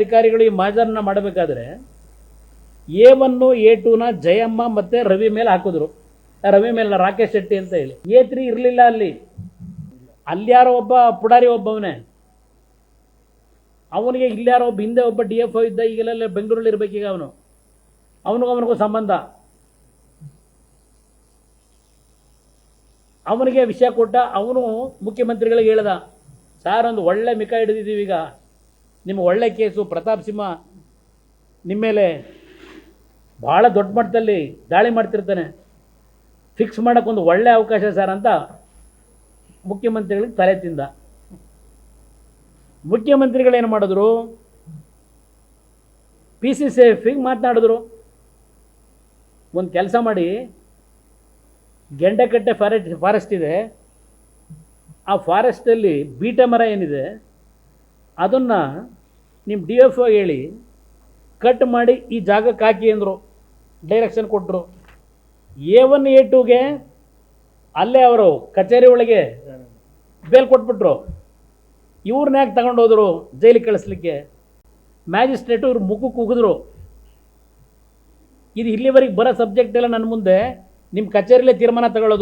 ಅಧಿಕಾರಿಗಳು ಈ ಮಾಜರನ್ನ ಮಾಡಬೇಕಾದ್ರೆ ಎ ಒನ್ನು ಎ ಟೂನ ಜಯಮ್ಮ ಮತ್ತೆ ರವಿ ಮೇಲೆ ಹಾಕಿದ್ರು. ರವಿ ಮೇಲೆ ರಾಕೇಶ್ ಶೆಟ್ಟಿ ಅಂತ ಹೇಳಿ. ಎ ತ್ರೀ ಇರಲಿಲ್ಲ ಅಲ್ಲಿ. ಅಲ್ಲಿ ಯಾರೋ ಒಬ್ಬ ಪುಡಾರಿ ಒಬ್ಬವನೇ. ಅವನಿಗೆ ಇಲ್ಲಿ ಒಬ್ಬ, ಹಿಂದೆ ಒಬ್ಬ ಡಿ ಎಫ್ ಇದ್ದ ಈಗಲೆಲ್ಲ ಬೆಂಗಳೂರಲ್ಲಿ ಇರ್ಬೇಕೀಗ ಅವನು. ಅವನಿಗೂ ಅವನಿಗೂ ಸಂಬಂಧ. ಅವನಿಗೆ ವಿಷಯ ಕೊಟ್ಟ, ಅವನು ಮುಖ್ಯಮಂತ್ರಿಗಳಿಗೆ ಹೇಳ್ದ, ಸಾರ್, ಒಂದು ಒಳ್ಳೆ ಮಿಕ ಹಿಡಿದಿದ್ದೀವಿ ಈಗ ನಿಮ್ಮ ಒಳ್ಳೆ ಕೇಸು ಪ್ರತಾಪ್ ಸಿಂಹ ನಿಮ್ಮ ಮೇಲೆ ಭಾಳ ದೊಡ್ಡ ಮಟ್ಟದಲ್ಲಿ ದಾಳಿ ಮಾಡ್ತಿರ್ತಾನೆ. ಫಿಕ್ಸ್ ಮಾಡೋಕ್ಕೊಂದು ಒಳ್ಳೆ ಅವಕಾಶ ಸರ್ ಅಂತ ಮುಖ್ಯಮಂತ್ರಿಗಳಿಗೆ ತಲೆ ತಿಂದ. ಮುಖ್ಯಮಂತ್ರಿಗಳೇನು ಮಾಡಿದ್ರು? ಪಿ ಸಿ ಸಿ ಎಫಿಗೆ ಮಾತನಾಡಿದ್ರು. ಒಂದು ಕೆಲಸ ಮಾಡಿ, ಗೆಂಡಕಟ್ಟೆ ಫಾರೆಸ್ಟ್ ಫಾರೆಸ್ಟ್ ಇದೆ. ಆ ಫಾರೆಸ್ಟಲ್ಲಿ ಬೀಟೆ ಮರ ಏನಿದೆ, ಅದನ್ನು ನಿಮ್ಮ ಡಿ ಎಫ್ ಒ ಹೇಳಿ ಕಟ್ ಮಾಡಿ ಈ ಜಾಗಕ್ಕೆ ಹಾಕಿ ಅಂದರು. ಡೈರೆಕ್ಷನ್ ಕೊಟ್ಟರು ಎ ಒನ್ ಎ ಟೂಗೆ ಅಲ್ಲೇ ಅವರು ಕಚೇರಿ ಒಳಗೆ ಬೇಲ್ ಕೊಟ್ಬಿಟ್ರು. ಇವ್ರನ್ನ ಯಾಕೆ ಹೋದರು? ಜೈಲಿಗೆ ಕಳಿಸ್ಲಿಕ್ಕೆ. ಮ್ಯಾಜಿಸ್ಟ್ರೇಟು ಇವ್ರ ಮುಖಕ್ಕೆ ಉಗಿದ್ರು ಇದು ಇಲ್ಲಿವರೆಗೆ ಬರೋ ಸಬ್ಜೆಕ್ಟ್ ಎಲ್ಲ ನನ್ನ ಮುಂದೆ ನಿಮ್ಮ ಕಚೇರಿಲೇ ತೀರ್ಮಾನ ತಗೊಳ್ಳೋದು.